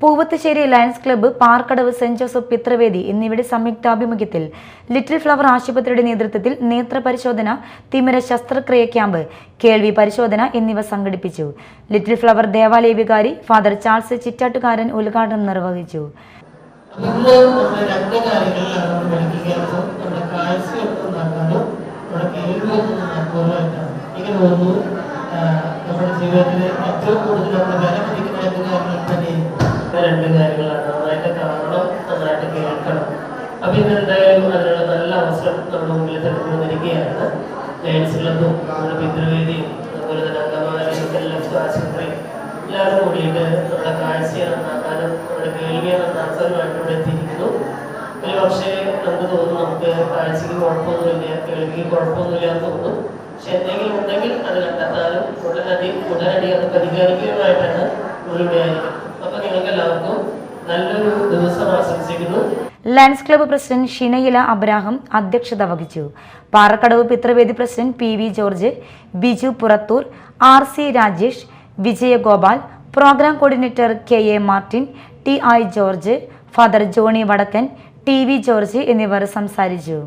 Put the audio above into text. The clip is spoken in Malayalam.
Poovathussery Lions club Parakkadavu Saint Joseph Pithruvedi എന്നിവയുടെ സംയുക്താഭിമുഖ്യത്തിൽ ലിറ്റിൽ ഫ്ലവർ ആശുപത്രിയുടെ നേതൃത്വത്തിൽ നേത്ര പരിശോധന തിമിര ശസ്ത്രക്രിയ ക്യാമ്പ് കേൾവി പരിശോധന എന്നിവ സംഘടിപ്പിച്ചു. ലിറ്റിൽ ഫ്ലവർ ദേവാലയ വികാരി ഫാദർ ചാൾസ് ചിറ്റാട്ടുകാരൻ ഉദ്ഘാടനം നിർവഹിച്ചു. നമ്മുടെ ജീവിതത്തിൽ ഏറ്റവും കൂടുതൽ നമ്മൾ വില പിടിക്കുന്ന കാര്യങ്ങൾ രണ്ട് കാര്യങ്ങളാണ്. നന്നായിട്ട് കാണണം നന്നായിട്ട് കേൾക്കണം. അപ്പൊ ഇന്ന് എന്തായാലും അതിനുള്ള നല്ല അവസരം നമ്മുടെ മുമ്പിൽ തന്നെ വരികയാണ്. ലയൺസ് ക്ലബും നമ്മുടെ പിതൃവേദിയും അതുപോലെ തന്നെ അംഗമാരി ആശുപത്രി എല്ലാവരും കൂടിയിട്ട് നമ്മുടെ കാഴ്ചയെ നന്നാക്കാനും നമ്മുടെ കേൾവിയെ നന്നാക്കാനുമായിട്ട് ഇവിടെ എത്തിയിരിക്കുന്നു. ഒരു പക്ഷേ നമുക്ക് തോന്നുന്നു നമുക്ക് കാഴ്ചയ്ക്ക് കുഴപ്പമൊന്നുമില്ല കേൾവിക്ക് കുഴപ്പമൊന്നുമില്ല എന്ന് തോന്നും. പക്ഷെ എന്തെങ്കിലും ഉണ്ടെങ്കിൽ അത് കണ്ടെത്താനും ഉടനടി ഉടനടി അത് പരിഹരിക്കുകയുമായിട്ടാണ് ഇവിടെ ആയിരിക്കും അപ്പൊ നല്ലൊരു ദിവസം ആശംസിക്കുന്നു. ലയൺസ് ക്ലബ്ബ് പ്രസിഡന്റ് ഷിനയില അബ്രാഹം അധ്യക്ഷത വഹിച്ചു. Parakkadavu Pithruvedi president P V George Biju Purathoor R C Rajesh Vijayagopal programme coordinator K A Martin T I George father Johnny Vadakkan T V George എന്നിവർ സംസാരിച്ചു.